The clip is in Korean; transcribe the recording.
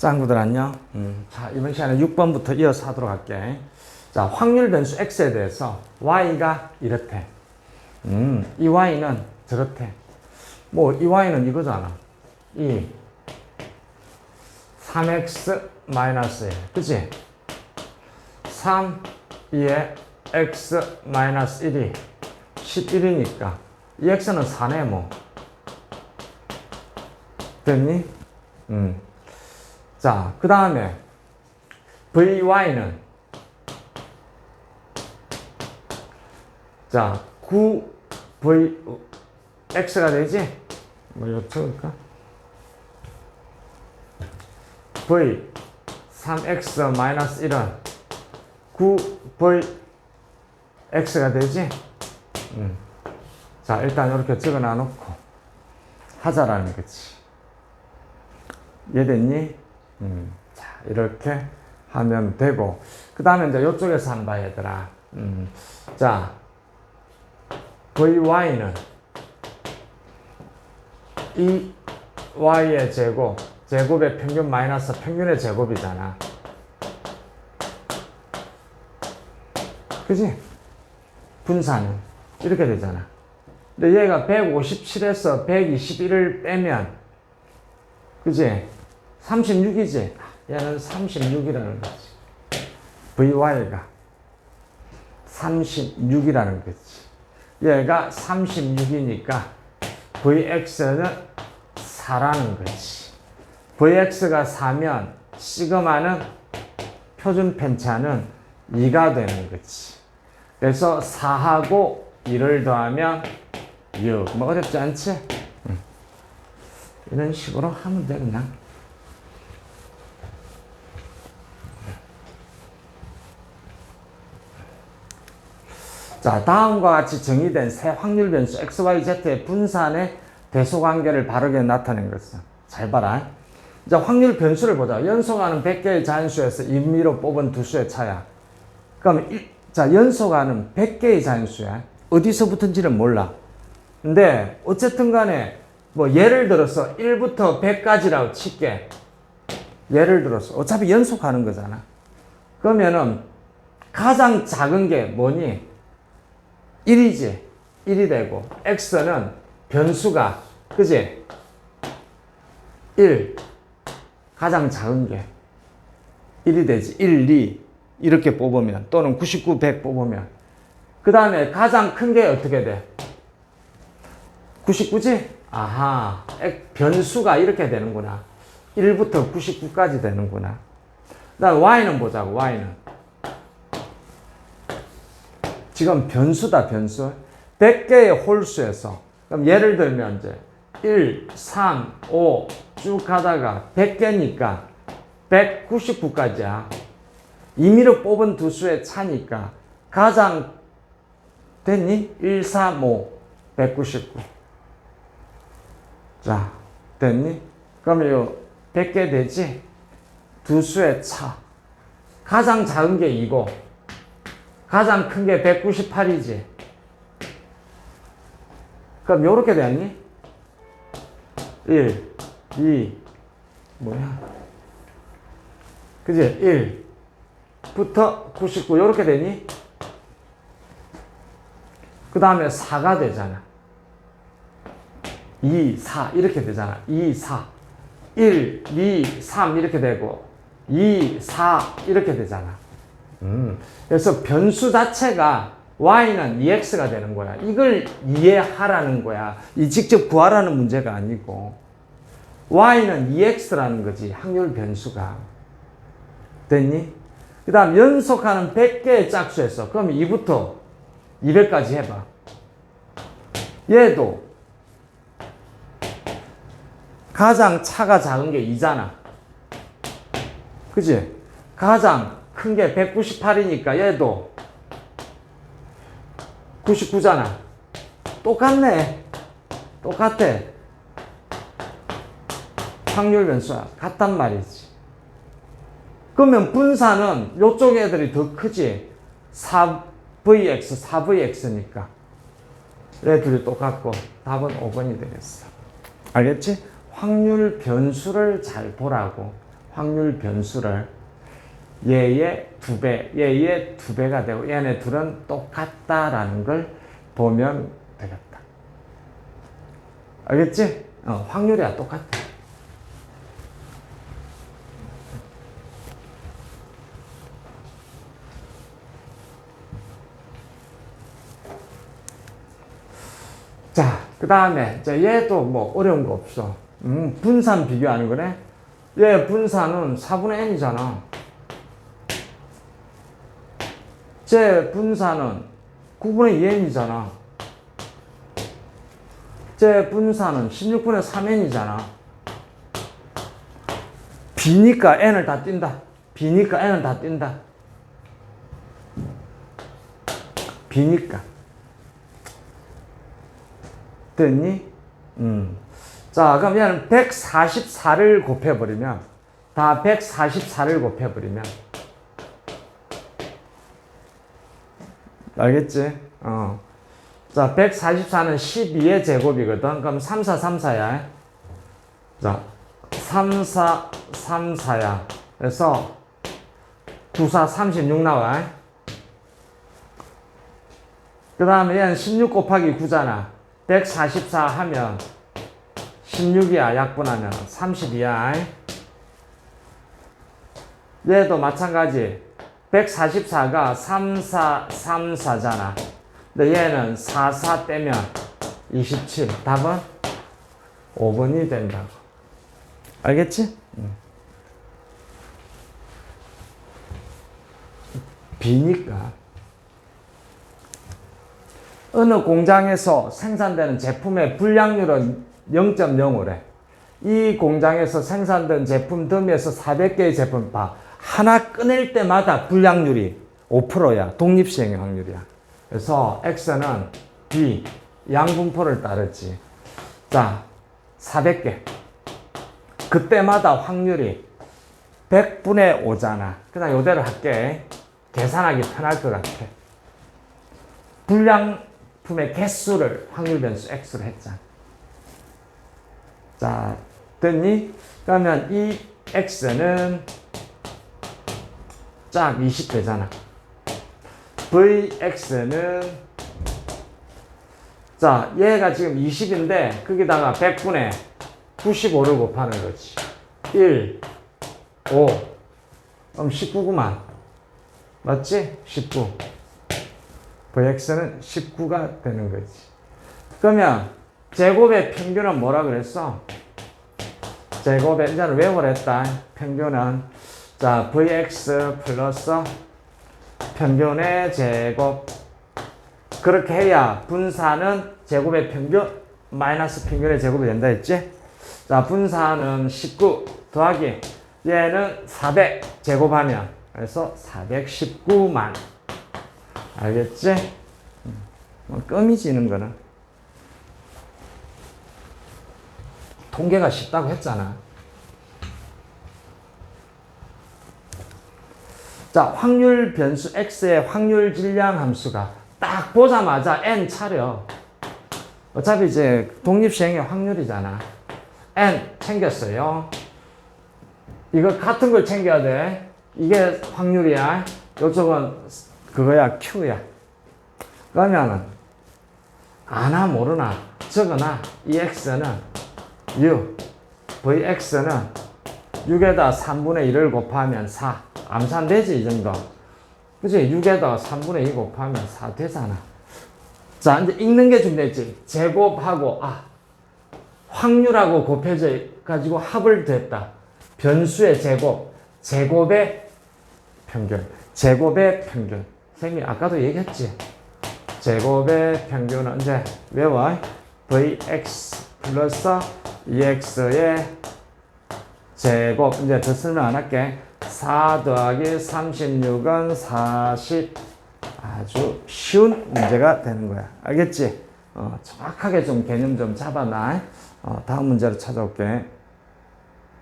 짱구들 안녕. 음, 자, 이번 시간에 6번부터 이어서 하도록 할게. 자, 확률 변수 x에 대해서 y가 이렇대. 음, 이 y는 저렇대. 뭐, 이 y는 이거잖아. 이 3x 마이너스 1. 그치? 3, 2에 x 마이너스 1이 11이니까 이 x는 4네 뭐. 됐니? 음. 자, 그 다음에 vy는 자, 9v x가 되지? 뭐 이거 적을까? v 3x 마이너스 1은 9v x가 되지? 음. 자, 일단 이렇게 적어 놔 놓고 하자라는 거지. 이해됐니? 음, 자, 이렇게 하면 되고. 그 다음에 이제 이쪽에서 한 봐, 얘들아. 음, 자, vy는 이 y의 제곱, 제곱의 평균 마이너스 평균의 제곱이잖아. 그지? 분산은 이렇게 되잖아. 근데 얘가 157에서 121을 빼면, 그지? 36이지? 얘는 36이라는 거지. VY가 36이라는 거지. 얘가 36이니까 VX는 4라는 거지. VX가 4면 시그마는 표준 편차는 2가 되는 거지. 그래서 4하고 1을 더하면 6. 뭐 어렵지 않지? 응. 이런 식으로 하면 돼 그냥. 자, 다음과 같이 정의된 새 확률 변수 XYZ의 분산의 대소 관계를 바르게 나타낸 것은 잘 봐라. 자, 확률 변수를 보자. 연속하는 100개의 자연수에서 임의로 뽑은 두 수의 차야. 그럼 일, 자, 연속하는 100개의 자연수야. 어디서부터인지는 몰라. 근데 어쨌든 간에 뭐 예를 들어서 1부터 100까지라고 칠게. 예를 들어서 어차피 연속하는 거잖아. 그러면은 가장 작은 게 뭐니? 1이지. 1이 되고 x는 변수가 그지? 1 가장 작은 게 1이 되지. 1, 2 이렇게 뽑으면 또는 99, 100 뽑으면 그 다음에 가장 큰 게 어떻게 돼? 99지? 아하 액- 변수가 이렇게 되는구나. 1부터 99까지 되는구나. 그 다음 y는 보자고 y는 지금 변수다 변수 100개의 홀수에서 그럼 예를 들면 이제 1, 3, 5 쭉 가다가 100개니까 199까지야 임의로 뽑은 두 수의 차니까 가장 됐니? 1, 3, 5 199 자, 됐니? 그럼 요 100개 되지? 두 수의 차 가장 작은 게 이거 가장 큰 게 198이지. 그럼 요렇게 됐니? 1, 2, 뭐야? 그지? 1부터 99 요렇게 되니? 그 다음에 4가 되잖아. 2, 4 이렇게 되잖아. 2, 4. 1, 2, 3 이렇게 되고 2, 4 이렇게 되잖아. 음, 그래서 변수 자체가 y는 2x가 되는 거야. 이걸 이해하라는 거야. 이 직접 구하라는 문제가 아니고 y는 2x라는 거지. 확률 변수가. 됐니? 그 다음 연속하는 100개의 짝수에서 그럼 2부터 200까지 해봐. 얘도 가장 차가 작은 게 2잖아. 그지? 가장 큰 게 198이니까 얘도 99잖아. 똑같네. 똑같아. 확률 변수야. 같단 말이지. 그러면 분산은 요쪽 애들이 더 크지. 4VX, 4VX니까. 얘 둘이 똑같고 답은 5번이 되겠어. 알겠지? 확률 변수를 잘 보라고. 확률 변수를 얘의 두 배, 얘의 두 배가 되고 얘네 둘은 똑같다라는 걸 보면 되겠다. 알겠지? 어, 확률이야 똑같아. 자, 그 다음에 얘도 뭐 어려운 거 없어. 음, 분산 비교하는 거네. 얘 분산은 4분의 n이잖아. 제 분산은 9분의 2n이잖아. 제 분산은 16분의 3n이잖아. B니까 n을 다 띈다. B니까 n을 다 띈다. B니까. 됐니? 음. 자, 그럼 얘는 144를 곱해버리면, 다 144를 곱해버리면, 알겠지? 어. 자, 144는 12의 제곱이거든. 그럼 3, 4, 3, 4야. 자, 3, 4, 3, 4야. 그래서 2, 4, 36 나와. 그 다음에 얘는 16 곱하기 9잖아. 144 하면 16이야. 약분하면 32야. 얘도 마찬가지. 144가 3, 4, 3, 4잖아. 근데 얘는 4, 4 떼면 27. 답은 5번이 된다고. 알겠지? 응. 비니까. 어느 공장에서 생산되는 제품의 불량률은 0.05래. 이 공장에서 생산된 제품 더미에서 400개의 제품 봐. 하나 꺼낼 때마다 불량률이 5%야. 독립시행의 확률이야. 그래서 X는 B, 양분포를 따르지. 자, 400개. 그때마다 확률이 100분의 5잖아. 그냥 요대로 할게. 계산하기 편할 것 같아. 불량품의 개수를 확률 변수 X로 했잖아. 자, 됐니? 그러면 이 X는 짝 20배잖아. VX는 자, 얘가 지금 20인데 거기다가 100분의 95를 곱하는 거지. 1, 5, 그럼 19구만. 맞지? 19. VX는 19가 되는 거지. 그러면 제곱의 평균은 뭐라 그랬어? 제곱의 이제는 외워냈다. 평균은 자 VX 플러스 평균의 제곱 그렇게 해야 분사는 제곱의 평균 마이너스 평균의 제곱이 된다 했지? 자 분사는 19 더하기 얘는 400 제곱하면 그래서 419만 알겠지? 음, 뭐 껌이 지는 거는 통계가 쉽다고 했잖아. 자, 확률 변수 x의 확률 질량 함수가 딱 보자마자 n 차려. 어차피 이제 독립시행의 확률이잖아. n 챙겼어요. 이거 같은 걸 챙겨야 돼. 이게 확률이야. 요쪽은 그거야, q야. 그러면은, 아나 모르나, 적으나, 이 x는 u, vx는 6에다 3분의 1을 곱하면 4. 암산되지, 이 정도. 그치? 6에다 3분의 2 곱하면 4 되잖아. 자, 이제 읽는 게 준비됐지. 제곱하고, 아, 확률하고 곱해져 가지고 합을 됐다. 변수의 제곱, 제곱의 평균, 제곱의 평균. 선생님이 아까도 얘기했지. 제곱의 평균은 이제 외워. vx 플러스 2x의 제곱. 이제 더 설명 안 할게. 4 더하기 36은 40. 아주 쉬운 문제가 되는 거야. 알겠지? 어, 정확하게 좀 개념 좀 잡아놔. 어, 다음 문제로 찾아올게.